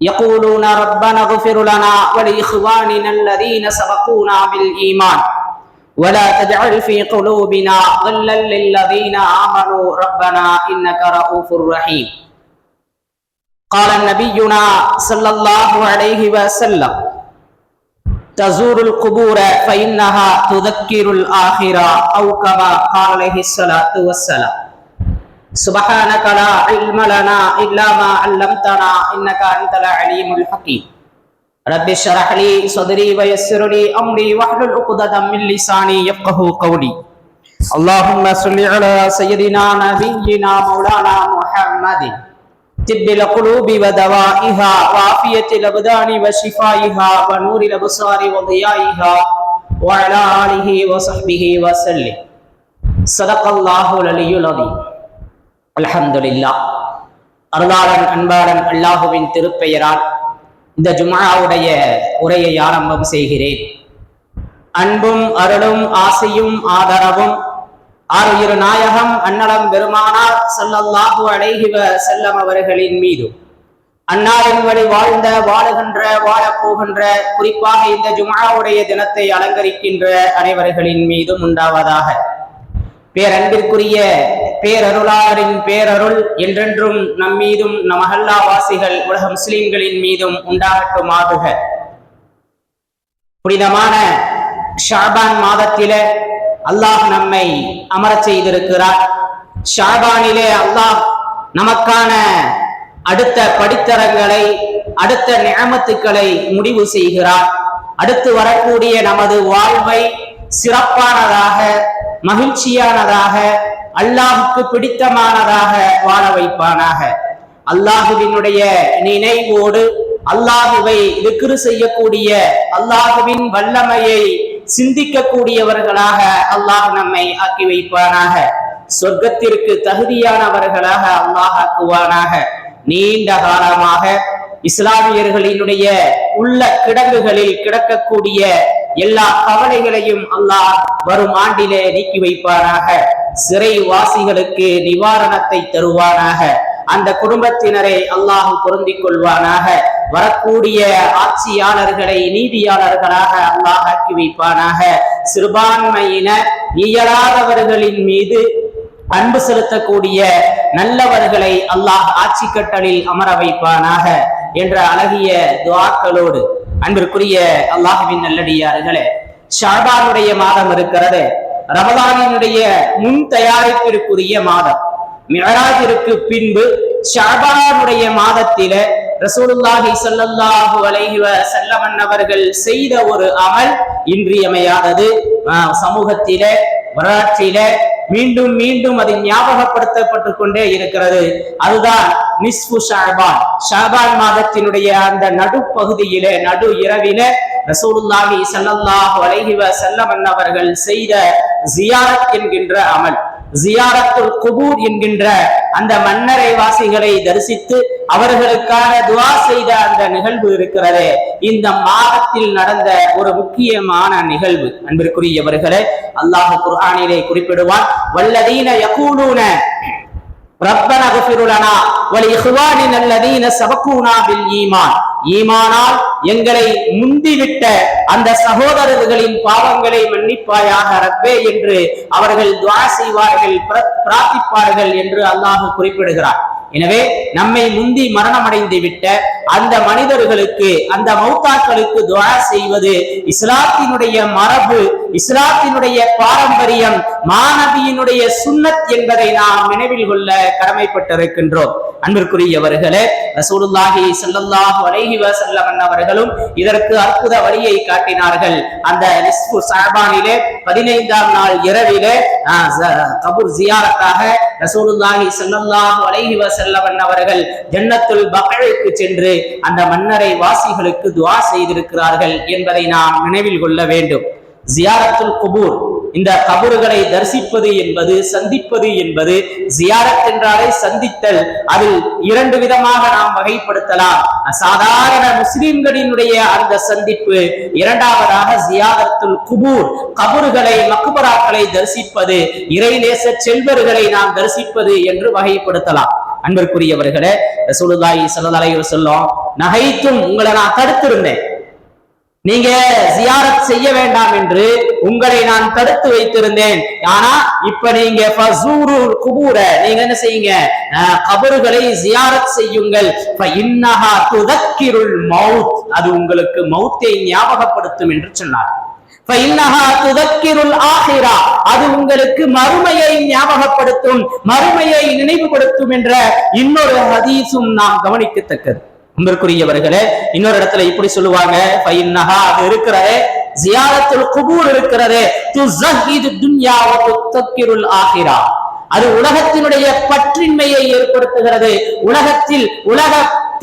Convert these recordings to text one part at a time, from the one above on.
يقولون ربنا اغفر لنا ولإخواننا الذين سبقونا بالإيمان. ولا تجعل في قلوبنا غلا للذين آمنوا. ربنا إنك رؤوف رحيم. قال نبينا صلى الله عليه وسلم تزور القبور فإنها تذكر الآخرة. أو كما قال عليه الصلاة والسلام. سبحانك لا علم لنا إلا ما علمتنا إنك أنت العليم الحكيم. رب اشرح لي صدري ويسر لي أمري واحلل عقدة من لساني يفقه قولي. اللهم صل على سيدنا نبينا مولانا محمد. طب القلوب ودوائها وعافية الأبدان وشفائها ونور الأبصار وضيائها وعلى آله وصحبه وسلم. صدق الله العلي العظيم. அலஹம்துல்லா அருளாளன் அன்பாளன் அல்லாஹுவின் திருப்பெயரால் இந்த ஜுமாவுடைய உரையை ஆரம்பம் செய்கிறேன். அன்பும் அருளும் ஆசையும் ஆதரவும் ஆறு நாயகம் அன்னலம் பெருமானார் ஸல்லல்லாஹு அலைஹி செல்லம் அவர்களின் மீதும். அன்னாரின் வழி வாழ்ந்த வாழுகின்ற வாழப்போகின்ற குறிப்பாக இந்த ஜுமாவுடைய தினத்தை அலங்கரிக்கின்ற அனைவர்களின் மீதும் உண்டாவதாக. பேரன்பிற்குரிய பேரருளாளரின் பேரருள் என்றென்றும் நம் மீதும் நம் அகல்லா வாசிகள் உலக முஸ்லிம்களின் மீதும் உண்டாகட்டுமாகுக. புனிதமான ஷாபான் மாதத்தில அல்லாஹ் நம்மை அமரச் செய்திருக்கிறார். ஷாபானிலே அல்லாஹ் நமக்கான அடுத்த படித்தரங்களை அடுத்த நியமத்துக்களை முடிவு செய்கிறார். அடுத்து வரக்கூடிய நமது வாழ்வை சிறப்பானதாக மகிழ்ச்சியானதாக அல்லாஹுக்கு பிடித்தமானதாக வாழ வைப்பானாக. அல்லாஹுவினுடைய நினைவோடு அல்லாஹுவை விக்கிரு செய்யக்கூடிய அல்லாஹுவின் வல்லமையை சிந்திக்கக்கூடியவர்களாக அல்லாஹ் நம்மை ஆக்கி வைப்பானாக. சொர்க்கத்திற்கு தகுதியானவர்களாக அல்லாஹ் ஆக்குவானாக. நீண்ட காலமாக இஸ்லாமியர்களினுடைய உள்ள கிடங்குகளில் கிடக்கக்கூடிய எல்லா கவலைகளையும் அல்லாஹ் வரும் ஆண்டிலே நீக்கி வைப்பாராக சிறைவாசிகளுக்கு நிவாரணத்தை தருவானாக. அந்த குடும்பத்தினரை அல்லாஹ் பொருந்திக் கொள்வானாக. வரக்கூடிய ஆட்சியாளர்களை நீதியாளர்களாக அல்லாஹ் ஆக்கி வைப்பானாக. சிறுபான்மையினர் இயலாதவர்களின் மீது அன்பு செலுத்தக்கூடிய நல்லவர்களை அல்லாஹ் ஆட்சி கட்டளில் அமர வைப்பானாக என்ற அழகிய துவாக்களோடு அன்பிற்குரிய அல்லாஹுவின் நல்லடியார்களே ஷாபானுடைய மாதம் இருக்கிறது. ரமலானினுடைய முன் தயாரிப்பிற்குரிய மாதம். மிகராஜிற்கு பின்பு ஷாபானுடைய மாதத்தில ரசூலுல்லாஹி ஸல்லல்லாஹு அலைஹி வஸல்லம் அவர்கள் செய்த ஒரு அமல் இன்றியமையாதது. சமூகத்தில வரலாற்றில மீண்டும் மீண்டும் அதை ஞாபகப்படுத்தப்பட்டு கொண்டே இருக்கிறது. அதுதான் நிஸ்பு ஷாபான். ஷாபான் மாதத்தினுடைய அந்த நடுப்பகுதியிலே நடு இரவில ரசூலுல்லாஹி ஸல்லல்லாஹு அலைஹி வசல்லம் அவர்கள் செய்த ஜியாரத் என்கின்ற அமல். ஜியாரத்துல் குபூர் என்கின்ற அந்த மன்னரை வாசிகளை தரிசித்து அவர்களுக்கான துவா செய்த அந்த நிகழ்வு இருக்கிறது. இந்த மாதத்தில் நடந்த ஒரு முக்கியமான நிகழ்வு. அன்பிற்குரியவர்களே அல்லாஹ் குர்ஆனிலே குறிப்பிடுவான் வல்லதீன யகூலூன ரப்பன குஃபிருலனா வலி இஹ்வானின் அல்லதீன சபக்கூனா பில் ஈமான். ஈமானால் எங்களை முந்திவிட்ட அந்த சகோதரர்களின் பாவங்களை மன்னிப்பாயாக ரப்பே என்று அவர்கள் துவா செய்வார்கள் பிரார்த்திப்பார்கள் என்று அல்லாஹ் குறிப்பிடுகிறார். எனவே நம்மை முந்தி மரணமடைந்து விட்ட அந்த மனிதர்களுக்கு அந்த மௌத்தாக்களுக்கு துவா செய்வது இஸ்லாத்தினுடைய மரபு இஸ்லாத்தினுடைய பாரம்பரியம் மாணவியினுடைய சுன்னத் என்பதை நாம் நினைவில் கொள்ள கடமைப்பட்டிருக்கின்றோம். அன்பிற்குரியவர்களே ரசூலுல்லாஹி சல்லல்லாஹு அலைஹி வஸல்லம் அவர்களும் இதற்கு அற்புத வழியை காட்டினார்கள். அந்த நிஸ்பு ஷஅபானிலே 15ஆம் நாள் இரவிலே ஆஹ், கபூர் ஜியாரத்தாக ரசூலுல்லாஹி சல்லல்லாஹு அலைஹி வஸல்லம் அவர்கள் ஜன்னத்துல் பக்ருக்கு சென்று அந்த மன்னரை வாசிகளுக்கு துவா செய்திருக்கிறார்கள் என்பதை நாம் நினைவில் கொள்ள வேண்டும். ஜியாரத்துல் குபூர் இந்த கபறுகளை தரிசிப்பது என்பது சந்திப்பது என்பது ஜியாரத் என்றாலே சந்தித்தல் அதில் இரண்டு விதமாக நாம் வகைப்படுத்தலாம். சாதாரண முஸ்லிம்களினுடைய அந்த சந்திப்பு இரண்டாவதாக ஜியாரத்துல் குபூர் கபறுகளை மக்குபராக்களை தரிசிப்பது இறைநேச செல்வர்களை நாம் தரிசிப்பது என்று வகைப்படுத்தலாம். அன்பிற்குரியவர்களே ரசூலுதாயி சல்லதாலையூர் சொல்லும் நகைத்தும் உங்களை நான் தடுத்திருந்தேன். நீங்க ஜியாரத் செய்ய வேண்டாம் என்று உங்களை நான் தடுத்து வைத்திருந்தேன். ஆனா இப்ப நீங்க குபூர நீங்க என்ன செய்யுங்க? கபறுகளை ஜியாரத் செய்யுங்கள். இன்னஹா துதக்கிருள் மவுத் அது உங்களுக்கு மௌத்தை ஞாபகப்படுத்தும் என்று சொன்னார் அது உங்களுக்கு மறுமையை ஞாபகப்படுத்தும் மறுமையை நினைவுபடுத்தும் என்ற இன்னொரு ஹதீஸும் நாம் கவனிக்கத்தக்கது. அன்பிற்குரியவர்களே இன்னொரு இடத்துல இப்படி சொல்லுவாங்க. ஃபைன்னஹா அது இருக்கிறதே ஜியாரத்துல் குபூர் இருக்கிறதே. துஸஹிது துன்யா வ துத்தக்கிருல் அது உலகத்தினுடைய பற்றின்மையை ஏற்படுத்துகிறது. உலகத்தில் உலக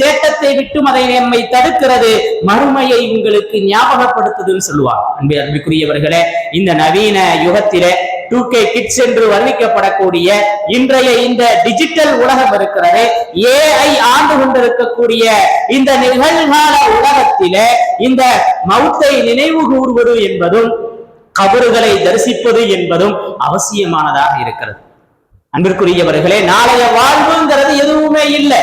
தேட்டத்தை விட்டும் அதை நம்மை தடுக்கிறது. மறுமையை உங்களுக்கு ஞாபகப்படுத்துதுன்னு சொல்லுவார். அன்பு அன்புக்குரியவர்களே இந்த நவீன யுகத்திலே டூ கே கிட்ஸ் என்று வர்ணிக்கப்படக்கூடிய இன்றைய இந்த டிஜிட்டல் உலகம் இருக்கிறது. ஏஐ ஆண்டு கொண்டிருக்கக்கூடிய இந்த நிகழ்கால உலகத்திலே இந்த மவுத்தை நினைவு கூறுவது என்பதும் கபறுகளை தரிசிப்பது என்பதும் அவசியமானதாக இருக்கிறது. அன்பிற்குரியவர்களே நாளைய வாழ்வுங்கிறது எதுவுமே இல்லை.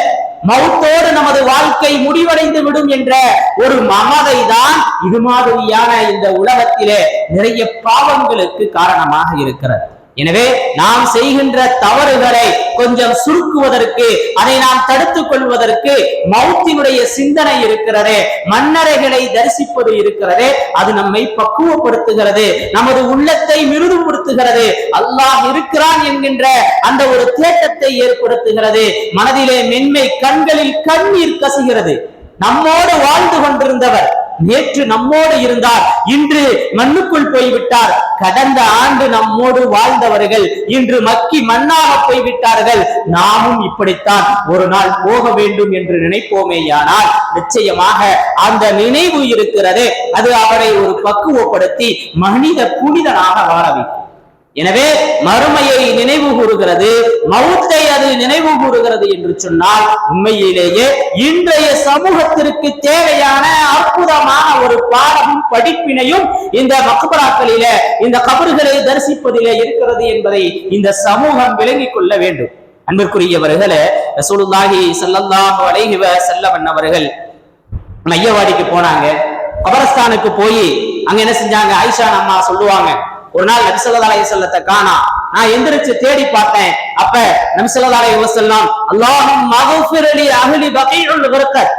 மௌத்தோடு நமது வாழ்க்கை முடிவடைந்து விடும் என்ற ஒரு மமதை தான் இது மாதிரியான இந்த உலகத்திலே நிறைய பாவங்களுக்கு காரணமாக இருக்கிறது. எனவே நாம் செய்கின்ற தவறுகளை கொஞ்சம் சுருக்குவதற்கு அதை நாம் தடுத்துக் கொள்வதற்கு மௌத்தினுடைய சிந்தனை இருக்கிறதே மன்னரைகளை தரிசிப்பது இருக்கிறதே அது நம்மை பக்குவப்படுத்துகிறது நமது உள்ளத்தை மிருதுபடுத்துகிறது அல்லாஹ் இருக்கிறான் என்கின்ற அந்த ஒரு தேட்டத்தை ஏற்படுத்துகிறது. மனதிலே மென்மை கண்களில் கண்ணீர் கசுகிறது. நம்மோடு வாழ்ந்து கொண்டிருந்தவர் நேற்று நம்மோடு இருந்தார் இன்று மண்ணுக்குள் போய்விட்டார். கடந்த ஆண்டு நம்மோடு வாழ்ந்தவர்கள் இன்று மக்கி மண்ணாக போய்விட்டார்கள். நாமும் இப்படித்தான் ஒரு நாள் போக வேண்டும் என்று நினைப்போமேயானால் நிச்சயமாக அந்த நினைவு இருக்கிறது. அது அவரை ஒரு பக்குவப்படுத்தி மனித புனிதனாக வாழ வைக்கும் எனவே மறுமையை நினைவு கூறுகிறது மவுத்தை அது நினைவு கூறுகிறது என்று சொன்னால் உண்மையிலேயே இன்றைய சமூகத்திற்கு தேவையான அற்புதமான ஒரு பாடமும் படிப்பினையும் இந்த மக்பராக்களிலே இந்த கபறுகளை தரிசிப்பதிலே இருக்கிறது என்பதை இந்த சமூகம் விளங்கிக் கொள்ள வேண்டும். அன்பிற்குரியவர்களே ரசூலுல்லாஹி ஸல்லல்லாஹு அலைஹி செல்லவன் அவர்கள் மையவாடிக்கு போனாங்க. கபரஸ்தானுக்கு போய் அங்க என்ன செஞ்சாங்க? ஆயிஷா அம்மா சொல்லுவாங்க ஒரு நாள் நபிசல்லா அலைஹி வஸல்லத்தை காணா. நான் எந்திரிச்சு தேடி பார்த்தேன். அப்ப நபிசல்லா அலைஹி வஸல்லம் அல்லாஹும் மகஃபிரலி அகலி பகீஉல் கர்கத்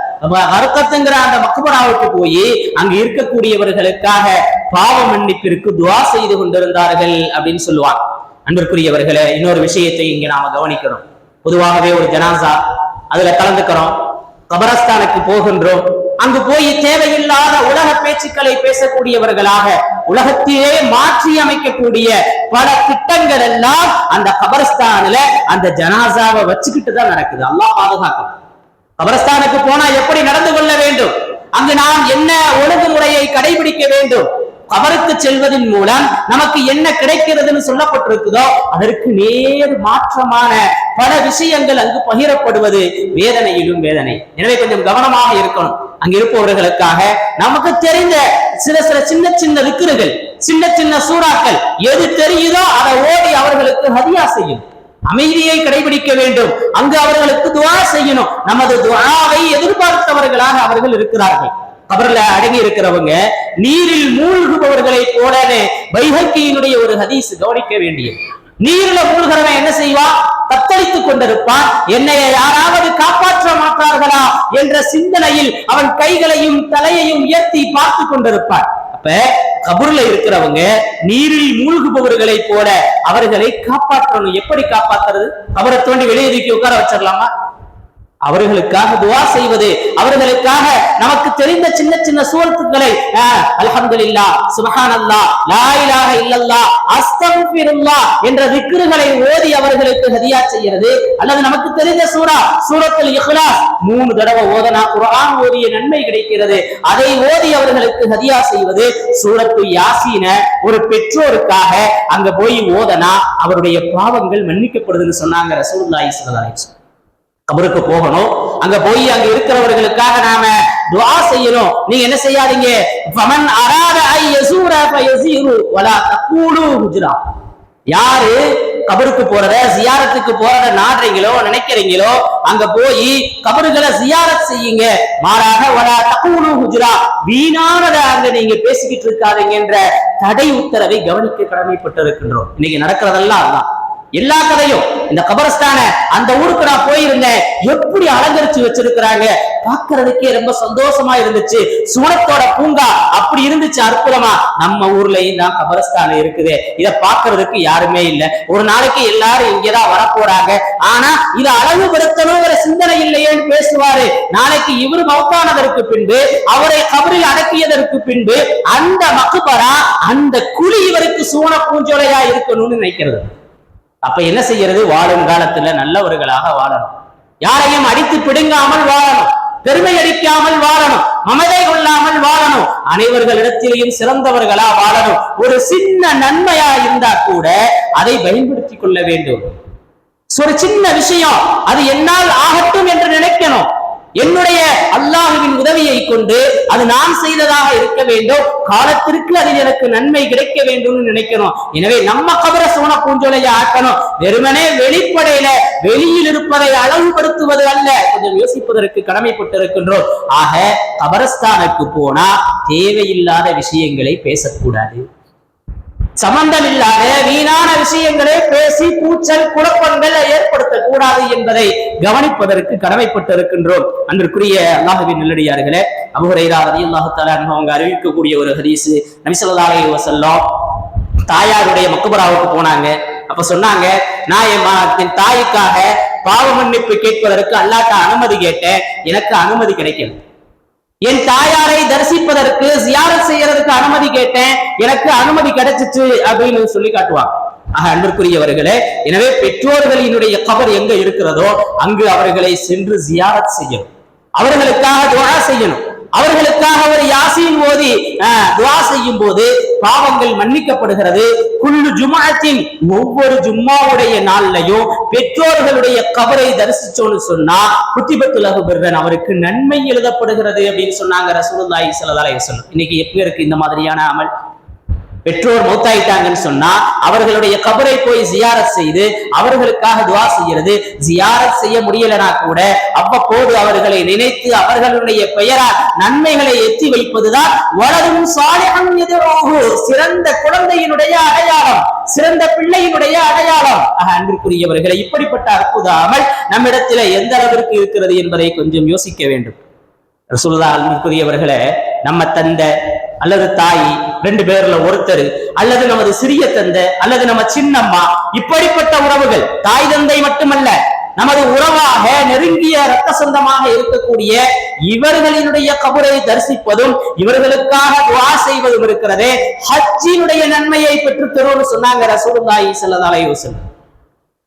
ஹர்கத்துங்கிற அந்த மக்பராவுக்கு போய் அங்க இருக்கக்கூடியவர்களுக்காக பாவ மன்னிப்பிற்கு துவா செய்து கொண்டிருந்தார்கள் அப்படின்னு சொல்லுவாங்க. அன்பிற்குரியவர்களே இன்னொரு விஷயத்தை இங்க நாம கவனிக்கிறோம் பொதுவாகவே ஒரு ஜனாசா அதுல கலந்துக்கிறோம். கபரஸ்தானுக்கு போகின்றோம். அங்கு போய் தேவையில்லாத உலக பேச்சுக்களை பேசக்கூடியவர்களாக உலகத்திலே மாற்றி அமைக்கக்கூடிய பல திட்டங்கள் எல்லாம் அந்த கபரஸ்தானில அந்த ஜனாசாவை வச்சுக்கிட்டு தான் நடக்குது. அல்லா பாதுகாக்கும் கபரஸ்தானுக்கு போனா எப்படி நடந்து கொள்ள வேண்டும்? அங்கு நாம் என்ன ஒழுங்குமுறையை கடைபிடிக்க வேண்டும்? கபருக்கு செல்வதன் மூலம் நமக்கு என்ன கிடைக்கிறதுன்னு சொல்லப்பட்டிருக்குதோ அதற்கு நேர் மாற்றமான பல விஷயங்கள் அங்கு பகிரப்படுவது வேதனையிலும் வேதனை. எனவே கொஞ்சம் கவனமாக இருக்கணும். அங்க இருப்பவர்களுக்காக நமக்கு தெரிந்த சில சில சின்ன சின்ன விக்கிறுகள் சின்ன சின்ன சூறாக்கள் எது தெரியுதோ அதை ஓடி அவர்களுக்கு ஹதியா செய்யும். அமைதியை கடைபிடிக்க வேண்டும். அங்கு அவர்களுக்கு துவா செய்யணும். நமது துவாவை எதிர்பார்த்தவர்களாக அவர்கள் இருக்கிறார்கள். கபர்ல அடங்கி இருக்கிறவங்க நீரில் மூழ்குபவர்களை போலவே வைகக்கியினுடைய ஒரு ஹதீஸ் கவனிக்க வேண்டியது. நீரில மூழ்கிறவன் என்ன செய்வான்? தத்தளித்துக் கொண்டிருப்பான். என்னை யாராவது காப்பாற்ற என்ற சிந்தனையில் அவன் கைகளையும் தலையையும் உயர்த்தி பார்த்து கொண்டிருப்பான். அப்ப கபூர்ல இருக்கிறவங்க நீரில் மூழ்குபவர்களை போல அவர்களை காப்பாற்றணும். எப்படி காப்பாத்துறது? அவரை தோண்டி வெளியே தூக்கி உட்கார வச்சிடலாமா? அவர்களுக்காக துவா செய்வது அவர்களுக்காக நமக்கு தெரிந்த சின்ன சின்ன சூரத்துக்களை அல்ஹம்துலில்லா சுபஹானல்லா லா இலாஹ இல்லல்லா அஸ்தக்ஃபிருல்லா என்ற திக்ருகளை ஓதி அவர்களுக்கு ஹதியா செய்கிறது. அல்லது நமக்கு தெரிந்த சூரா சூரத்தில் இஹ்லாஸ் மூணு தடவை ஓதனா குர்ஆன் ஓதிய நன்மை கிடைக்கிறது. அதை ஓதி அவர்களுக்கு ஹதியா செய்வது சூரத்து யாசீன ஒரு பெற்றோருக்காக அங்க போய் ஓதனா அவருடைய பாவங்கள் மன்னிக்கப்படுதுன்னு சொன்னாங்க ரசூலுல்லாஹி ஸல்லல்லாஹு அலைஹி கபருக்கு போகணும். அங்க போய் அங்க இருக்கிறவர்களுக்காக நாம துவா செய்யணும். நீங்க என்ன செய்யாதீங்க? ஃபமன் அராத ஐ யசூர ஃபயஸீரு வலா தகூலு ஹுஜ்ரா யாரு கபருக்கு போறத ஜியாரத்துக்கு போறத நாடுறீங்களோ நினைக்கிறீங்களோ அங்க போய் கபருகளை ஜியாரத் செய்யுங்க. மாறாக வலா தகூலு ஹுஜ்ரா வீணானதை அங்க நீங்க பேசிக்கிட்டு இருக்காதீங்கன்ற தடை உத்தரவை கவனிக்க கடமைப்பட்டிருக்கின்றோம். இன்னைக்கு நடக்கிறதெல்லாம் அதுதான். எல்லா கதையும். இந்த கபரஸ்தான அந்த ஊருக்கு நான் போயிருந்தேன். எப்படி அலங்கரிச்சு வச்சிருக்கிறாங்க? பாக்குறதுக்கே ரொம்ப சந்தோஷமா இருந்துச்சு. சுவனத்தோட பூங்கா அப்படி இருந்துச்சு அற்புதமா. நம்ம ஊர்லயும் தான் கபரஸ்தானம் இருக்குது. இத பாக்குறதுக்கு யாருமே இல்ல. ஒரு நாளைக்கு எல்லாரும் இங்கதான் வரப்போறாங்க. ஆனா இதை அழகுபடுத்தணுங்கிற சிந்தனை இல்லையேன்னு பேசுவாரு. நாளைக்கு இவர் மௌத்தானதற்கு பின்பு அவரை கபரில் அடக்கியதற்கு பின்பு அந்த மக்குபரா அந்த குழி இவருக்கு சூன பூஞ்சோலையா இருக்கணும்னு நினைக்கிறது. அப்ப என்ன செய்யறது? வாழும் காலத்துல நல்லவர்களாக வாழணும். யாரையும் அடித்து பிடுங்காமல் வாழணும். பெருமை அடிக்காமல் வாழணும். மமதை கொள்ளாமல் வாழணும். அனைவர்களிடத்திலேயும் சிறந்தவர்களா வாழணும். ஒரு சின்ன நன்மையா இருந்தா கூட அதை பயன்படுத்திக் கொள்ள வேண்டும். ஒரு சின்ன விஷயம். அது என்னால் ஆகட்டும் என்று நினைக்கணும். என்னுடைய அல்லாஹுவின் உதவியை கொண்டு அது நான் செய்ததாக இருக்க வேண்டும். காலத்திற்கு அதில் எனக்கு நன்மை கிடைக்க வேண்டும்னு நினைக்கணும். எனவே நம்ம கபர சோன பூஞ்சோலையை ஆக்கணும். வெறுமனே வெளிப்படையில வெளியில் இருப்பதை அழகுபடுத்துவது அல்ல. கொஞ்சம் யோசிப்பதற்கு கடமைப்பட்டிருக்கின்றோம். ஆக கபரஸ்தானுக்கு போனா தேவையில்லாத விஷயங்களை பேசக்கூடாது. சம்பந்தம் இல்லாத வீணான விஷயங்களை பேசி கூச்சல் குழப்பங்கள் ஏற்படுத்தக்கூடாது என்பதை கவனிப்பதற்கு கடமைப்பட்டிருக்கின்றோம். அன்றுக்குரிய அல்லாஹுவின் நல்லடியார்களே அபுஹுரைரா ரலியல்லாஹு தஆலா அவங்க அறிவிக்கக்கூடிய ஒரு ஹதீஸ் நபி ஸல்லல்லாஹு அலைஹி தாயாருடைய மக்பராவுக்கு போனாங்க. அப்ப சொன்னாங்க நான் என் என் தாய்க்காக பாவ மன்னிப்பு கேட்பதற்கு அல்லாட்ட அனுமதி கேட்டேன் எனக்கு அனுமதி கிடைக்கல. என் தாயாரை தரிசிப்பதற்கு ஜியாரத் செய்யறதுக்கு அனுமதி கேட்டேன். எனக்கு அனுமதி கிடைச்சிச்சு அப்படின்னு சொல்லி காட்டுவாங்க. ஆக அன்பிற்குரியவர்களே எனவே பெற்றோர்களினுடைய கபர் எங்க இருக்கிறதோ அங்கு அவர்களை சென்று ஜியாரத் செய்யணும். அவர்களுக்காக துவா செய்யணும். அவர்களுக்காக ஒரு யாசின் ஓதி துவா செய்யும் போது பாவங்கள் மன்னிக்கப்படுகிறது. குள்ளு ஜுமாத்தின் ஒவ்வொரு ஜும்மாவுடைய நாள்லையும் பெற்றோர்களுடைய கபரை தரிசிச்சோன்னு சொன்னா குத்திபத்துலகு பிறன் அவருக்கு நன்மை எழுதப்படுகிறது அப்படின்னு சொன்னாங்க ரசூலுல்லாஹி ஸல்லல்லாஹு அலைஹி வஸல்லம். இன்னைக்கு எப்ப இருக்கு இந்த மாதிரியான அமல்? பெற்றோர் மௌத்தாயிட்டாங்கன்னு சொன்னா அவர்களுடைய கபரை போய் ஜியாரத் செய்து அவர்களுக்காக துவா செய்யறது ஜியாரத் செய்ய முடியலனா கூட அவ்வப்போது அவர்களை நினைத்து அவர்களுடைய பெயரால் நன்மைகளை எத்தி வைப்பதுதான் வளரும் சாலிஹன் எதிரோகு சிறந்த குழந்தையினுடைய அடையாளம் சிறந்த பிள்ளையினுடைய அடையாளம். ஆக, அன்பிற்குரியவர்களை இப்படிப்பட்ட அற்புதாமல் நம்மிடத்தில எந்த அளவிற்கு இருக்கிறது என்பதை கொஞ்சம் யோசிக்க வேண்டும். அன்புக்குரியவர்களை நம்ம தந்தை அல்லது தாய் ரெண்டு பேர்ல ஒருத்தர் அல்லது நமது சிறிய தந்தை அல்லது நம்ம சின்னம்மா இப்படிப்பட்ட உறவுகள் தாய் தந்தை மட்டுமல்ல நமது உறவாக நெருங்கிய ரத்த சொந்தமாக இருக்கக்கூடிய இவர்களினுடைய கபரை தரிசிப்பதும் இவர்களுக்காக துவா செய்வதும் இருக்கிறதே ஹஜ்ஜினுடைய நன்மையை பெற்று தருவோம்னு சொன்னாங்க ரசூலுல்லாஹி ஸல்லல்லாஹு அலைஹி வஸல்லம்.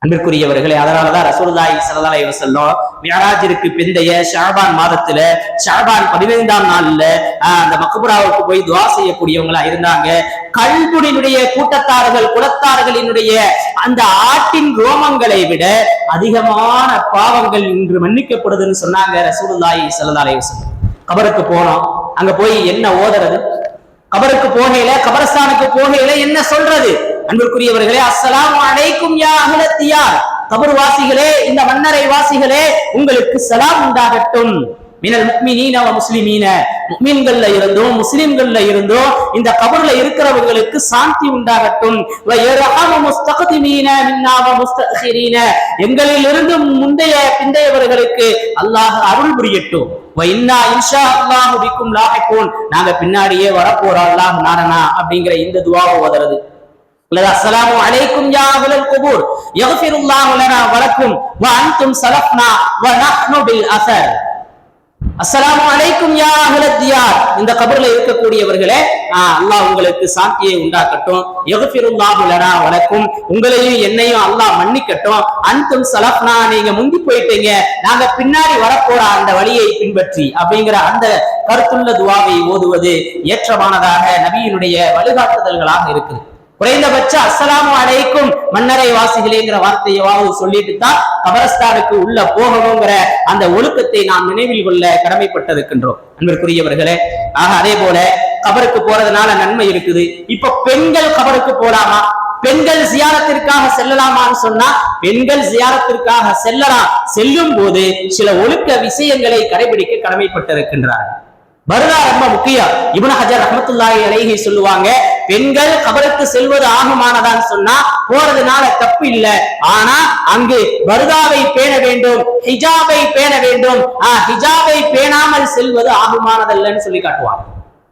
அன்பிற்குரியவர்களே அதனாலதான் ரசூல்லாய் ஸல்லல்லாஹு அலைஹி வஸல்லம் மியராஜிற்கு பிந்தைய ஷாபான் மாதத்துல ஷாபான் பதினைந்தாம் நாள்ல ஆஹ், அந்த மக்குபுராவுக்கு போய் துவா செய்யக்கூடியவங்களா இருந்தாங்க. கல்புடினுடைய கூட்டத்தார்கள் குலத்தார்களினுடைய அந்த ஆட்டின் ரோமங்களை விட அதிகமான பாவங்கள் இன்று மன்னிக்கப்படுதுன்னு சொன்னாங்க ரசூலுல்லாஹி ஸல்லல்லாஹு அலைஹி கபருக்கு போனோம். அங்க போய் என்ன ஓதுறது? கபருக்கு போகையில கபரஸ்தானுக்கு போகையில என்ன சொல்றது? அன்பிற்குரியவர்களே அஸ்லாம் அழைக்கும் யா அகலத்தியார் கபர் வாசிகளே இந்த மன்னரை வாசிகளே உங்களுக்கு சலாம் உண்டாகட்டும். மினல் முக்மினீன முஸ்லிமீன. முக்மீன்கள்ல இருந்தும் முஸ்லிம்கள்ல இருந்தும் இந்த கபர்ல இருக்கிறவர்களுக்கு சாந்தி உண்டாகட்டும். எங்களிலிருந்து முந்தைய பிந்தையவர்களுக்கு அல்லாஹ் அருள் புரியட்டும். நாங்க பின்னாடியே வரப்போறோம் அல்லாஹ் நாடனா அப்படிங்கிற இந்த துவாவை உதறது அல்லது அஸ்ஸலாமு அலைக்கும் யா அஹ்லல் குபூர் யக்ஃபிருல்லாஹு லனா வலக்கும் வ அன்தும் சலஃப்னா வ நஹ்னு பில் அஸர் அஸ்ஸலாமு அலைக்கும் யா அஹ்லத் தியார் இந்த கபர்ல இருக்கக்கூடியவர்களே அல்லாஹ் உங்களுக்கு சாந்தியை உண்டாக்கட்டும். யக்ஃபிருல்லாஹு லனா வலக்கும் உங்களையும் என்னையும் அல்லாஹ் மன்னிக்கட்டும். அன்தும் சலஃப்னா நீங்க முந்தி போயிட்டீங்க. நாங்க பின்னாடி வரப்போற அந்த வழியை பின்பற்றி அப்படிங்கிற அந்த கருத்துள்ள துவாவை ஓதுவது ஏற்றமானதாக நபியினுடைய வழிகாட்டுதல்களாக இருக்குது. குறைந்தபட்ச அசலாமும் அலைக்கும் மன்னரை வாசிகளேங்கிற வார்த்தையவாவது சொல்லிட்டு தான் கபரஸ்தானுக்கு உள்ள போகணுங்கிற அந்த ஒழுக்கத்தை நாம் நினைவில் கொள்ள கடமைப்பட்டிருக்கின்றோம். அன்பிற்குரியவர்களே ஆக அதே போல கபருக்கு போறதுனால நன்மை இருக்குது. இப்ப பெண்கள் கபருக்கு போலாமா? பெண்கள் ஜியாரத்திற்காக செல்லலாமான்னு சொன்னா பெண்கள் ஜியாரத்திற்காக செல்லலாம் செல்லும் போது சில ஒழுக்க விஷயங்களை கடைபிடிக்க கடமைப்பட்டிருக்கின்றார்கள். பருதா ரொம்ப முக்கியம். இபுன் ஹஜர் ரஹ்மத்துல்லாஹி அலைஹி சொல்லுவாங்க பெண்கள் கபருக்கு செல்வது ஆகுமானதான்னு சொன்னா போறதுனால தப்பு இல்ல. ஆனா அங்கு பருதாவை பேண வேண்டும் ஹிஜாபை பேண வேண்டும். ஆஹ், ஹிஜாபை பேணாமல் செல்வது ஆகுமானதல்லன்னு சொல்லி காட்டுவாங்க.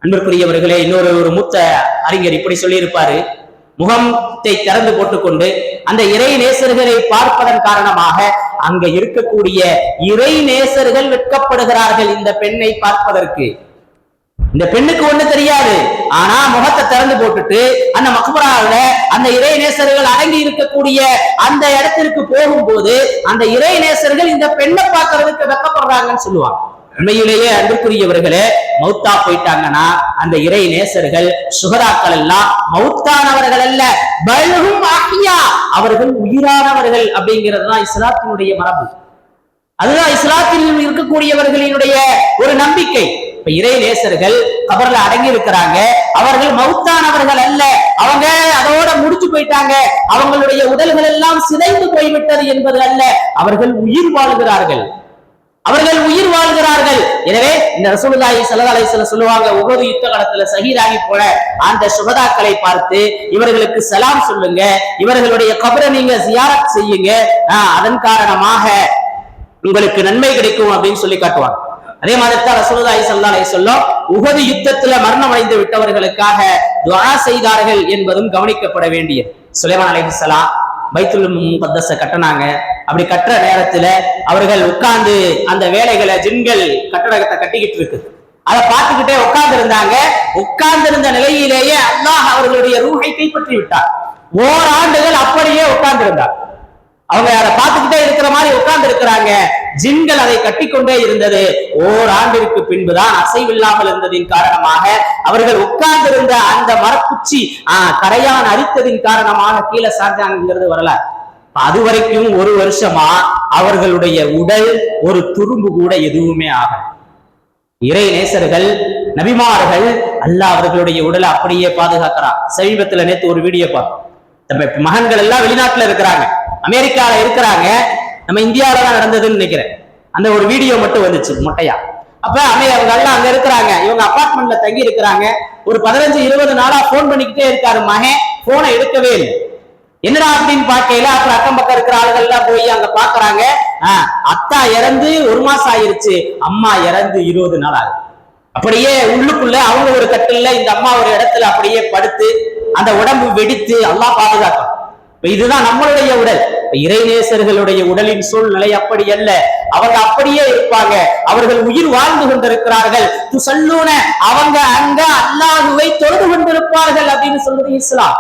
அன்பிற்குரியவர்களே இன்னொரு ஒரு மூத்த அறிஞர் இப்படி சொல்லியிருப்பாரு. முகத்தை திறந்து போட்டுக்கொண்டு அந்த இறை நேசர்களை பார்ப்பதன் காரணமாக அங்க இருக்கக்கூடிய இறை நேசர்கள் வெட்கப்படுகிறார்கள் இந்த பெண்ணை பார்ப்பதற்கு. இந்த பெண்ணுக்கு ஒண்ணு தெரியாது. ஆனா முகத்தை திறந்து போட்டுட்டு அந்த மக்பராவில அந்த இறை நேசர்கள் அடங்கி இருக்கக்கூடிய அந்த இடத்திற்கு போகும்போது அந்த இறை நேசர்கள் இந்த பெண்ணை பார்க்கறதுக்கு வெக்கப்படுறாங்கன்னு சொல்லுவாங்க. உண்மையிலேயே அன்புக்குரியவர்களே மௌத்தா போயிட்டாங்கன்னா அந்த இறை நேசர்கள் சுகதாக்கள் எல்லாம் மௌத்தானவர்கள் அல்ல பல்ஹும் ஆக்கியா அவர்கள் உயிரானவர்கள் அப்படிங்கிறது தான் இஸ்லாத்தினுடைய மரபு. அதுதான் இஸ்லாத்தில் இருக்கக்கூடியவர்களினுடைய ஒரு நம்பிக்கை. இப்ப இறை நேசர்கள் கபர்ல அடங்கி இருக்கிறாங்க அவர்கள் மவுத்தானவர்கள் அல்ல. அவங்க அதோட முடிச்சு போயிட்டாங்க. அவங்களுடைய உடல்கள் எல்லாம் சிதைந்து போய்விட்டது என்பது அல்ல. அவர்கள் உயிர் வாழ்கிறார்கள். அவர்கள் உயிர் வாழ்கிறார்கள். எனவே இந்த ரசூலுதாயி ஸல்லல்லாஹு சில சொல்லுவாங்க ஒவ்வொரு யுத்த காலத்துல சகிதாகி போன அந்த சுகதாக்களை பார்த்து இவர்களுக்கு சலாம் சொல்லுங்க. இவர்களுடைய கபரை நீங்க ஜியாரத் செய்யுங்க. ஆஹ், அதன் காரணமாக உங்களுக்கு நன்மை கிடைக்கும் அப்படின்னு சொல்லி காட்டுவாங்க. அதே மாதிரி தான் ரசூலுல்லாஹி ஸல்லல்லாஹு அலைஹி வஸல்லம் உஹது யுத்தத்துல மரணம் அடைந்து விட்டவர்களுக்காக துஆ செய்தார்கள் என்பதும் கவனிக்கப்பட வேண்டியது. சுலைமான் அலைஹிஸ்ஸலாம் பைத்துல் முகத்தஸ கட்டினாங்க. அப்படி கட்டுற நேரத்துல அவர்கள் உட்கார்ந்து அந்த வேலைகளை ஜின்கள் கட்டடத்தை கட்டிக்கிட்டு இருக்கு. அதை பார்த்துக்கிட்டே உட்கார்ந்து இருந்தாங்க உட்கார்ந்து இருந்த நிலையிலேயே அல்லாஹ் அவர்களுடைய ரூஹை கைப்பற்றி விட்டார் ஓராண்டுகள் அப்படியே உட்கார்ந்து இருந்தார் அவங்க அதை பார்த்துக்கிட்டே இருக்கிற மாதிரி உட்கார்ந்து இருக்கிறாங்க ஜின்கள் அதை கட்டிக்கொண்டே இருந்தது. ஓராண்டிற்கு பின்புதான் அசைவில்லாமல் இருந்ததின் காரணமாக அவர்கள் உட்கார்ந்திருந்த அந்த மரக்குச்சி ஆஹ் கரையான் அரித்ததின் காரணமாக கீழே சாஞ்சாங்கிறது வரலாறு. அது வரைக்கும் ஒரு வருஷமா அவர்களுடைய உடல் ஒரு துரும்பு கூட எதுவுமே ஆகல. இறை நேசர்கள் நபிமார்கள் அல்லாஹ் அவர்களுடைய உடலை அப்படியே பாதுகாக்கிறான். சமீபத்துல நேத்து ஒரு வீடியோ பார்த்தோம். நம்ம மகன்கள் எல்லாம் வெளிநாட்டுல இருக்கிறாங்க. அமெரிக்கால இருக்கிறாங்க. நம்ம இந்தியாவில தான் நடந்ததுன்னு நினைக்கிறேன். அந்த ஒரு வீடியோ மட்டும் வந்துச்சு மொட்டையா. அப்ப அமே அவங்க எல்லாம் அங்க இருக்கிறாங்க. இவங்க அபார்ட்மெண்ட்ல தங்கி இருக்கிறாங்க. ஒரு பதினஞ்சு இருபது நாளா போன் பண்ணிக்கிட்டே இருக்காரு மகன் போனை எடுக்கவே இல்லை. என்னடா அப்படின்னு பார்க்கையில அப்புறம் அக்கம் பக்கம் இருக்கிற ஆளுகள் எல்லாம் போய் அங்க பாக்குறாங்க ஆஹ், அத்தா இறந்து ஒரு மாசம் ஆயிருச்சு. அம்மா இறந்து இருபது நாள் ஆகுது. அப்படியே உள்ளுக்குள்ள அவங்க ஒரு கட்டில இந்த அம்மா ஒரு இடத்துல அப்படியே படுத்து அந்த உடம்பு வெடித்து எல்லாம் பாதுகாக்கும் இப்ப இதுதான் நம்மளுடைய உடல். இறைநேசர்களுடைய உடலின் சூழ்நிலை அப்படி அல்ல. அவங்க அப்படியே இருப்பாங்க. அவர்கள் உயிர் வாழ்ந்து கொண்டிருக்கிறார்கள். துசல்லூன அவங்க அங்க அல்லாஹுவை தொழுது கொண்டிருப்பார்கள் அப்படின்னு சொல்வது இஸ்லாம்.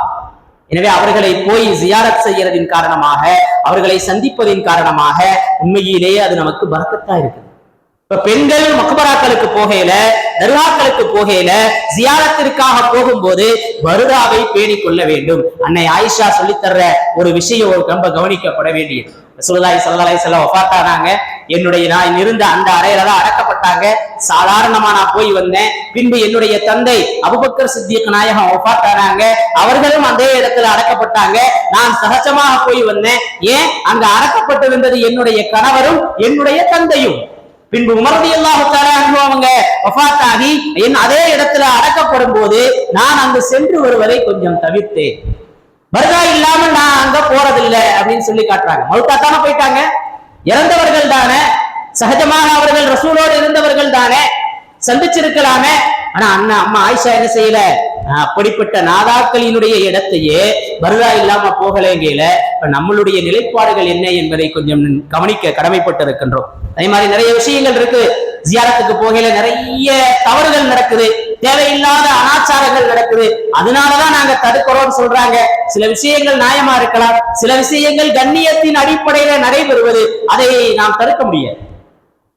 எனவே அவர்களை போய் ஜியாரத் செய்யறதின் காரணமாக அவர்களை சந்திப்பதின் காரணமாக உண்மையிலேயே அது நமக்கு பறக்கத்தா இருக்குது. இப்ப பெண்கள் மக்பராக்களுக்கு போகையில தர்காக்களுக்கு போகையில ஜியாரத்திற்காக போகும்போது வருதாவை பேணிக் கொள்ள வேண்டும். அன்னை ஆயிஷா சொல்லித் தர்ற ஒரு விஷயம் ஒரு ரொம்ப கவனிக்கப்பட வேண்டியது. ரசூலுல்லாஹி சல்லாய் செல்ல வஸல்லம் என்னுடைய நான் இருந்த அந்த அறையில தான் அடக்கப்பட்டாங்க. சாதாரணமா நான் போய் வந்தேன். பின்பு என்னுடைய தந்தை அபுபக்கர் சித்திக் நாயகம் வஃபாத்தானாங்க அவர்களும் அதே இடத்துல அடக்கப்பட்டாங்க. நான் சகஜமாக போய் வந்தேன். ஏன்? அங்க அடக்கப்பட்டிருந்தது என்னுடைய கணவரும் என்னுடைய தந்தையும். பின்பு உமரதி அல்லாஹால அவங்க வஃத்தாகி என் அதே இடத்துல அடக்கப்படும் போது நான் அங்கு சென்று வருவதை கொஞ்சம் தவிர்த்தேன். வருதா இல்லாம நான் அங்க போறதில்லை அப்படின்னு சொல்லி காட்டுறாங்க. மௌத்தா தானே போயிட்டாங்க. இறந்தவர்கள் தானே சகஜமாக அவர்கள் ரசூலோடு இருந்தவர்கள் தானே சந்திச்சிருக்கலாமே ஆனா அண்ணா அம்மா ஆயிஷா என்ன செய்யல? அப்படிப்பட்ட நாதாக்களினுடைய இடத்தையே வருதா இல்லாம போகலங்கையில இப்ப நம்மளுடைய நிலைப்பாடுகள் என்ன என்பதை கொஞ்சம் கவனிக்க கடமைப்பட்டிருக்கின்றோம். அதே மாதிரி நிறைய விஷயங்கள் இருக்கு. ஜியாரத்துக்கு போகையில நிறைய தவறுகள் நடக்குது. தேவையில்லாத அனாச்சாரங்கள் நடக்குது. அதனாலதான் நாங்க தடுக்கிறோம்னு சொல்றாங்க. சில விஷயங்கள் நியாயமா இருக்கலாம். சில விஷயங்கள் கண்ணியத்தின் அடிப்படையில நடைபெறுவது. அதை நாம் தடுக்க முடியாது.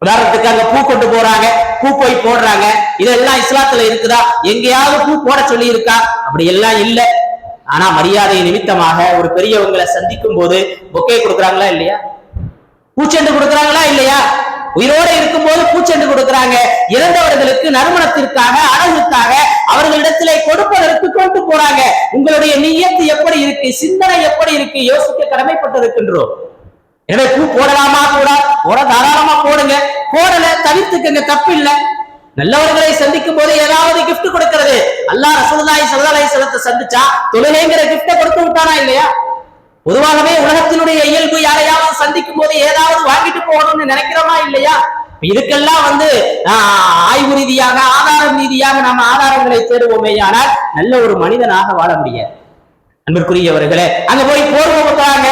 உதாரணத்துக்கு அங்க பூ கொண்டு போறாங்க பூ போய் போடுறாங்க. இதெல்லாம் இஸ்லாத்துல இருக்குதா? எங்கேயாவது பூ போட சொல்லி இருக்கா அப்படி எல்லாம் இல்ல. ஆனா மரியாதை நிமித்தமாக ஒரு பெரியவங்களை சந்திக்கும் போது பொக்கே கொடுக்குறாங்களா இல்லையா? பூச்செண்டு கொடுக்குறாங்களா இல்லையா? உயிரோடு இருக்கும்போது பூச்செண்டு கொடுக்குறாங்க. இறந்தவர்களுக்கு நறுமணத்திற்காக அழகுக்காக அவர்களிடத்திலே கொடுப்பதற்கு கொண்டு போறாங்க. உங்களுடைய நீயத்து எப்படி இருக்கு? சிந்தனை எப்படி இருக்கு? யோசிக்க கடமைப்பட்டிருக்கின்றோம். எனவே பூ போடலாமா கூட? போட தாராளமா போடுங்க. போடல தவிர்த்துக்கங்க தப்பு இல்லை நல்லவர்களை சந்திக்கும் போது ஏதாவது கிஃப்ட் கொடுக்கிறது. அல்லா ரசூலுல்லாஹி ஸல்லல்லாஹு அலைஹி சந்திச்சா தொழுகைங்கிற gift கொடுத்து விட்டானா இல்லையா? பொதுவாகவே உலகத்தினுடைய இயல்பு யாரையாவது சந்திக்கும் போது ஏதாவது வாங்கிட்டு போகணும்னு நினைக்கிறோமா இல்லையா? இதுக்கெல்லாம் வந்து ஆஹ், ஆய்வு ரீதியாக ஆதாரம் ரீதியாக நம்ம ஆதாரங்களை தேடுவோமே ஆனால் நல்ல ஒரு மனிதனாக வாழ முடியாது. அன்பிற்குரியவர்களே அங்க போய் போர்வை போட்டாங்க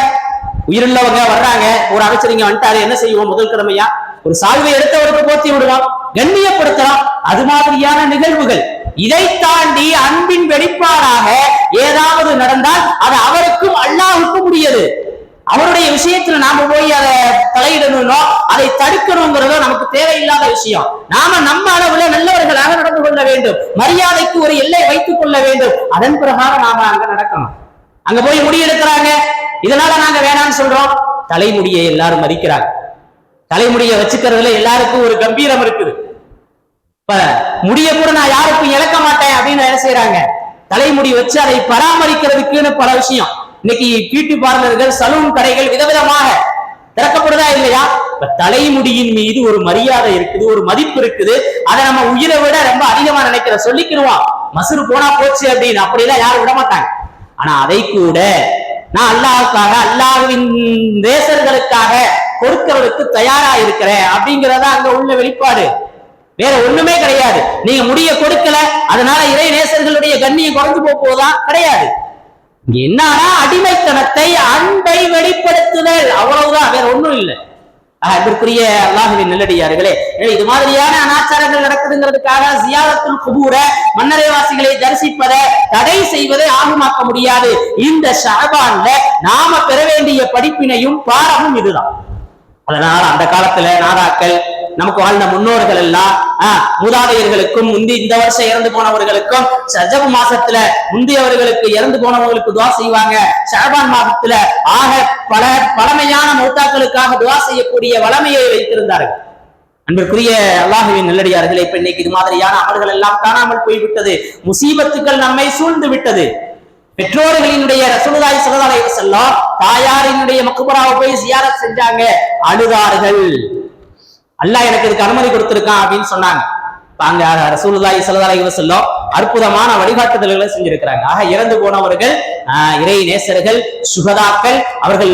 உயிருள்ளவங்க வர்றாங்க. ஒரு அமைச்சர் இங்க வந்துட்டாரு. என்ன செய்வோம்? முதல் கடமையா? ஒரு சால்வை எடுத்தவருக்கு போத்தி விடுவோம். கண்ணியப்படுத்தலாம். அது மாதிரியான நிகழ்வுகள். இதை தாண்டி அன்பின் வெளிப்பாடாக ஏதாவது நடந்தால் அது அவருக்கும் அல்லாஹுக்கும் உரியது. அவருடைய விஷயத்துல நாம போய் அதை தலையிடணும்னோ அதை தடுக்கணுங்கிறதோ நமக்கு தேவையில்லாத விஷயம். நாம நம்ம அளவுல நல்லவர்களாக நடந்து கொள்ள வேண்டும். மரியாதைக்கு ஒரு எல்லை வைத்துக் கொள்ள வேண்டும். அதன் பிரகாரம் நாம அங்க நடக்கணும். அங்க போய் முடி எடுக்கிறாங்க. இதனால நாங்க வேணாம்னு சொல்றோம். தலைமுடியை எல்லாரும் மதிக்கிறாங்க. தலைமுடியை வச்சுக்கிறதுல எல்லாருக்கும் ஒரு கம்பீரம் இருக்குது. இப்ப முடிய கூட நான் யாருக்கும் இழக்க மாட்டேன் அப்படின்னு என்ன செய்யறாங்க தலைமுடி வச்சு அதை பராமரிக்கிறதுக்குன்னு பல விஷயம். இன்னைக்கு பியூட்டி பார்லர்கள் சலூன் கடைகள் விதவிதமாக திறக்கப்படுதா இல்லையா? இப்ப தலைமுடியின் மீது ஒரு மரியாதை இருக்குது ஒரு மதிப்பு இருக்குது. அதை நம்ம உயிரை விட ரொம்ப அதிகமா நினைக்கிற சொல்லிக்கிடுவோம். மசுறு போனா போச்சு அப்படின்னு அப்படிலாம் யாரும் விட மாட்டாங்க ஆனா அதை கூட நான் அல்லாவுக்காக அல்லாஹ்வின் தேசர்களுக்காக கொடுக்கிறதுக்கு தயாரா இருக்கிறேன் அப்படிங்கறதா அங்க உள்ள வெளிப்பாடு. வேற ஒண்ணுமே கிடையாது. நீங்க முடிய கொடுக்கல அதனால இறை நேசர்களுடைய கண்ணியம் குறைஞ்சு போக கிடையாது. என்னன்னா அடிமைத்தனத்தை அன்பை வெளிப்படுத்துதல். அவ்வளவுதான் வேற ஒண்ணும் இல்லை. அதற்குரிய அல்லாஹுவின் நல்லடியார்களே. இது மாதிரியான அனாச்சாரங்கள் நடக்குதுங்கிறதுக்காக ஜியாரத்துல் குபூர மன்னரைவாசிகளை தரிசிப்பதை தடை செய்வதை ஆகமாக்க முடியாது. இந்த ஷாபான்ல நாம பெற வேண்டிய படிப்பினையும் பாரமும் இதுதான். அதனால அந்த காலத்துல நாதாக்கள் நமக்கு வாழ்ந்த முன்னோர்கள் எல்லாம் ஆஹ், மூதாதையர்களுக்கும் முந்தி இந்த வருஷம் இறந்து போனவர்களுக்கும் சஜப மாசத்துல முந்தியவர்களுக்கு இறந்து போனவங்களுக்கு துவா செய்வாங்க. ஷாபான் மாதத்துல ஆக பல பழமையான மௌத்தாக்களுக்காக துவா செய்யக்கூடிய வளமையை வைத்திருந்தார்கள். அன்பிற்குரிய அல்லாஹுவின் நல்லடியார்களே இப்ப இன்னைக்கு இது மாதிரியான அமல்கள் எல்லாம் காணாமல் போய்விட்டது. முசீபத்துக்கள் நம்மை சூழ்ந்து விட்டது. பெற்றோர்களினுடைய ரசூலுல்லாஹி ஸல்லல்லாஹு செல்லம் தாயாரினுடைய மக்பராவை போய் ஜியாரத் செஞ்சாங்க. அழுதார்கள். அல்லாஹ் எனக்கு இதுக்கு அனுமதி கொடுத்திருக்கான் அப்படின்னு சொன்னாங்க. அங்க ரசூலுல்லாஹி ஸல்லல்லாஹு அலைஹி வஸல்லம் அற்புதமான வழிகாட்டுதல்களை செஞ்சிருக்கிறாங்க. ஆக இறந்து போனவர்கள் ஆஹ், இறை நேசர்கள் சுகதாக்கள் அவர்கள்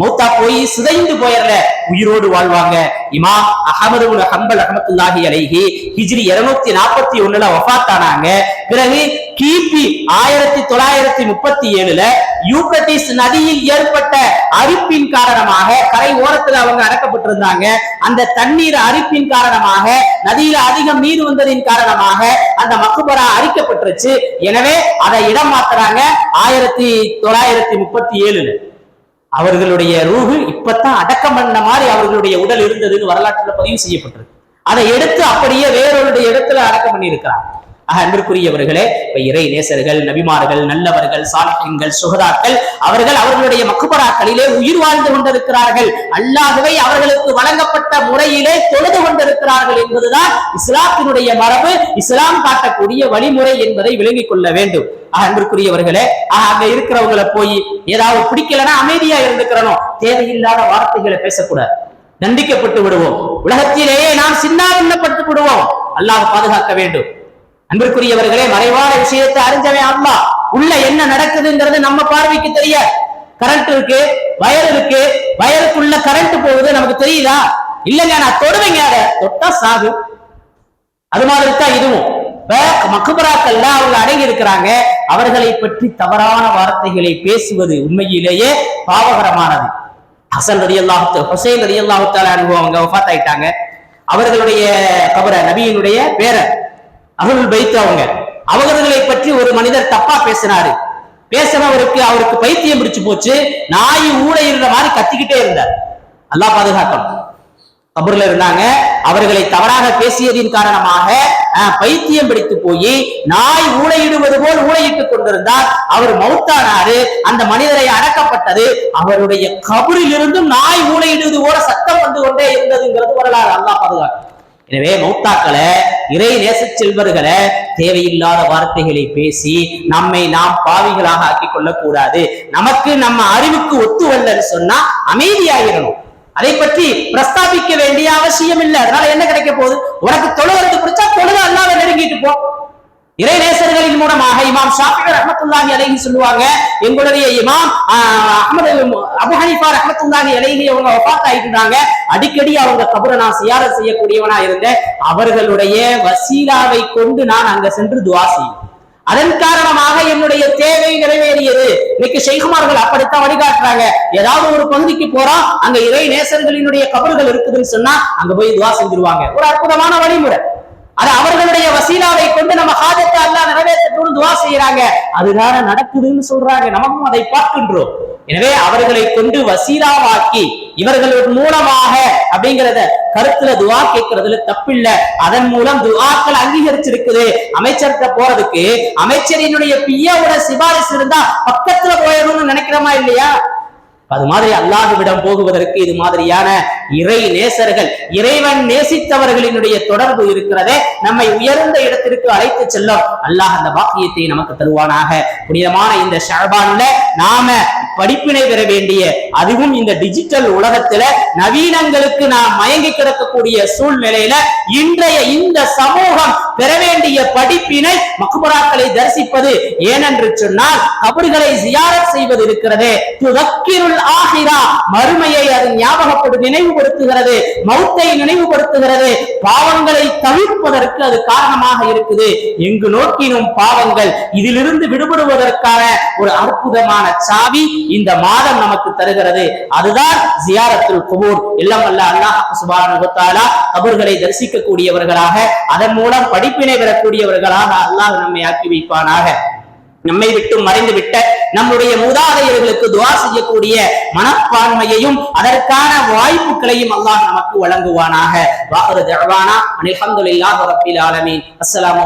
மௌத்தா போய் சிதைந்து போயிடல உயிரோடு வாழ்வாங்க. இமா அகமது ஹம்பல் அகமத்துல்லாஹி அலைஹி ஹிஜ்ரி இருநூத்தி நாற்பத்தி ஒண்ணுல வஃபாத்தானாங்க பிறகு கிபி ஆயிரத்தி தொள்ளாயிரத்தி முப்பத்தி ஏழுல யூப்ரட்டிஸ் நதியில் ஏற்பட்ட அரிப்பின் காரணமாக கரை ஓரத்துல அவங்க அடக்கப்பட்டிருந்தாங்க. அந்த தண்ணீர் அரிப்பின் காரணமாக நதியில அதிகம் நீர் வந்ததின் காரணமாக அந்த மக்குபரா அரிக்கப்பட்டுருச்சு. எனவே அதை இடம் மாத்துறாங்க ஆயிரத்தி தொள்ளாயிரத்தி முப்பத்தி ஏழுல. அவர்களுடைய ரூஹு இப்பத்தான் அடக்கம் பண்ண மாதிரி அவர்களுடைய உடல் இருந்ததுன்னு வரலாற்றுல பதிவு செய்யப்பட்டிருக்கு. அதை எடுத்து அப்படியே வேறொருடைய இடத்துல அடக்கம் பண்ணியிருக்கிறாங்க. ஆக அன்பிற்குரியவர்களே இப்ப இறை நேசர்கள் நபிமார்கள் நல்லவர்கள் சாலிகங்கள் சுகதாக்கள் அவர்கள் அவர்களுடைய மக்குபராக்களிலே உயிர் வாழ்ந்து கொண்டிருக்கிறார்கள். அல்லாகவே அவர்களுக்கு வழங்கப்பட்ட முறையிலே தொழுது கொண்டிருக்கிறார்கள் என்பதுதான் இஸ்லாத்தினுடைய மரபு. இஸ்லாம் காட்டக்கூடிய வழிமுறை என்பதை விளங்கிக் கொள்ள வேண்டும். அன்பிற்குரியவர்களே அங்க இருக்கிறவங்களை போய் ஏதாவது பிடிக்கலன்னா அமைதியா இருந்துக்கிறனும் தேவையில்லாத வார்த்தைகளை பேசக்கூடாது. தண்டிக்கப்பட்டு விடுவோம். உலகத்திலேயே நாம் சின்னாபின்னப்பட்டு விடுவோம் அல்லாஹ் பாதுகாக்க வேண்டும். அன்பிற்குரியவர்களே மறைவான விஷயத்தை அறிஞ்சவன் அல்லாஹ் உள்ள என்ன நடக்குதுங்கிறது நம்ம பார்வைக்கு தெரியாது கரண்ட் இருக்கு வயர் இருக்கு வயருக்குள்ள கரண்ட் போகுது நமக்கு தெரியுதா? இல்லைங்க நான் தொடுவேங்க அதை. தொட்டா சாகு அது மாதிரி தான் இதுவும். இப்ப மக்குபராக்கள்ல அவங்க அடங்கி இருக்கிறாங்க அவர்களை பற்றி தவறான வார்த்தைகளை பேசுவது உண்மையிலேயே பாவகரமானது. ஹசன் ரதி அல்லாஹு ஹுசைன் ரதி அல்லாஹுத்தால அனுபவம் அவங்க ஒஃபாத் ஆயிட்டாங்க அவர்களுடைய கபர நபியினுடைய பேர அருள் பைத்து அவங்க அவர்களை பற்றி ஒரு மனிதர் தப்பா பேசினாரு. பேசினவருக்கு அவருக்கு பைத்தியம் பிடிச்சு போச்சு. நாய் ஊழையிடுற மாதிரி கத்திக்கிட்டே இருந்தார். அல்லாஹ் பாதுகாக்கணும். கபூர்ல இருந்தாங்க. அவர்களை தவறாக பேசியதின் காரணமாக பைத்தியம் பிடித்து போய் நாய் ஊழையிடுவது போல் ஊழையிட்டுக் கொண்டிருந்தார். அவர் மௌத்தானாரு. அந்த மனிதரை அடக்கப்பட்டது. அவருடைய கபரில் இருந்தும் நாய் ஊழையிடுவது போல சத்தம் வந்து கொண்டே இருந்ததுங்கிறது வரலாறு. அல்லாஹ் பாதுகாக்கும் எனவே மௌத்தாக்களை இறை நேச செல்வர்களை தேவையில்லாத வார்த்தைகளை பேசி நம்மை நாம் பாவிகளாக ஆக்கி கொள்ளக்கூடாது. நமக்கு நம்ம அறிவுக்கு ஒத்து வரலன்னு சொன்னா அமைதியாகிடணும் அதை பற்றி பிரஸ்தாபிக்க வேண்டிய அவசியம் இல்லை அதனால என்ன கிடைக்க போகுது? உனக்கு தொழுகிறது பிடிச்சா தொழுக அல்லாத நெருங்கிட்டு போ. இறை நேசர்களின் மூலமாக இமாம் ஷாஃபி ரஹமத்துல்லாஹி அலைஹி சொல்லுவாங்க எங்களுடைய இமாம் ஆஹ், அபு ஹனிஃபா ரஹமத்துல்லாஹி அலைஹி அவங்க வஃபாத் ஆயிட்டாங்க அடிக்கடி அவங்க கபரை நான் சியார செய்யக்கூடியவனா இருந்தேன். அவர்களுடைய வசீலாவை கொண்டு நான் அங்க சென்று துவா செய்வேன். அதன் காரணமாக என்னுடைய தேவை நிறைவேறியது. இன்னைக்கு ஷெய்குமார்கள் அப்படித்தான் வழிகாட்டுறாங்க. ஏதாவது ஒரு பகுதிக்கு போறோம் அங்க இறை நேசர்களினுடைய கபறுகள் இருக்குதுன்னு சொன்னா அங்க போய் துவா செஞ்சிருவாங்க. ஒரு அற்புதமான வழிமுறை. அது அவர்களுடைய வசீலாவை கொண்டு நம்ம ஹாஜத்தை அல்லா நிறைவேற்றணும்னு துவா செய்யறாங்க அதுதான நடக்குதுன்னு சொல்றாங்க. நமக்கும் அதை பார்க்கின்றோம். எனவே அவர்களை கொண்டு வசீலாவாக்கி இவர்கள் மூலமாக அப்படிங்கிறத கருத்துல துவா கேட்கறதுல தப்பில்ல. அதன் மூலம் துவாக்கள் அங்கீகரிச்சிருக்குது. அமைச்சர்கிட்ட போறதுக்கு அமைச்சரினுடைய பியோட சிபாரிசு இருந்தா பக்கத்துல போயிடணும்னு நினைக்கிறோமா இல்லையா? அது மாதிரி அல்லாஹுவிடம் போகுவதற்கு இது மாதிரியான இறை நேசர்கள் இறைவன் நேசித்தவர்களினுடைய தொடர்பு இருக்கிறதே நம்மை உயர்ந்த இடத்திற்கு அழைத்து செல்லும். அல்லாஹ் அந்த பாக்கியத்தை நமக்கு தருவானாக. புனிதமான இந்த ஷாபான்ல நாம படிப்பினை பெற வேண்டிய அதுவும் இந்த டிஜிட்டல் உலகத்துல நவீனங்களுக்கு நாம் மயங்கி கிடக்கக்கூடிய சூழ்நிலையில இன்றைய இந்த சமூகம் பெற வேண்டிய படிப்பினை மக்பராக்களை தரிசிப்பது. ஏனென்று சொன்னால் கபடுகளை ஜியாரத் செய்வது இருக்கிறது. துதக்கிருள் ஆகிரா மறுமையை அது ஞாபகப்படு நினைவுபடுத்துகிறது. மௌத்தை நினைவுபடுத்துகிறது. பாவங்களை தவிர்ப்பதற்கு அது காரணமாக இருக்குது. எங்கு நோக்கினும் பாவங்கள் இதிலிருந்து விடுபடுவதற்கான ஒரு அற்புதமான சாவி இந்த மாதம் நமக்கு தருகிறது. அதுதான் ஜியாரத்துல் குபூர். எல்லாம் அல்ல அல்லாஹ் சுபான கபர்களை தரிசிக்கக்கூடியவர்களாக அதன் மூலம் படிப்பினை பெறக்கூடியவர்களாக அல்லாஹ் நம்மை ஆக்கி வைப்பானாக. நம்மை விட்டு மறைந்து விட்ட நம்முடைய மூதாதையர்களுக்கு துவா செய்யக்கூடிய மனப்பான்மையையும் அதற்கான வாய்ப்புகளையும் அல்லாஹ் நமக்கு வழங்குவானாக. வாஹரு தஅவானா அல்ஹம்துலில்லாஹி ரப்பில் ஆலமீன். அஸ்ஸலாமு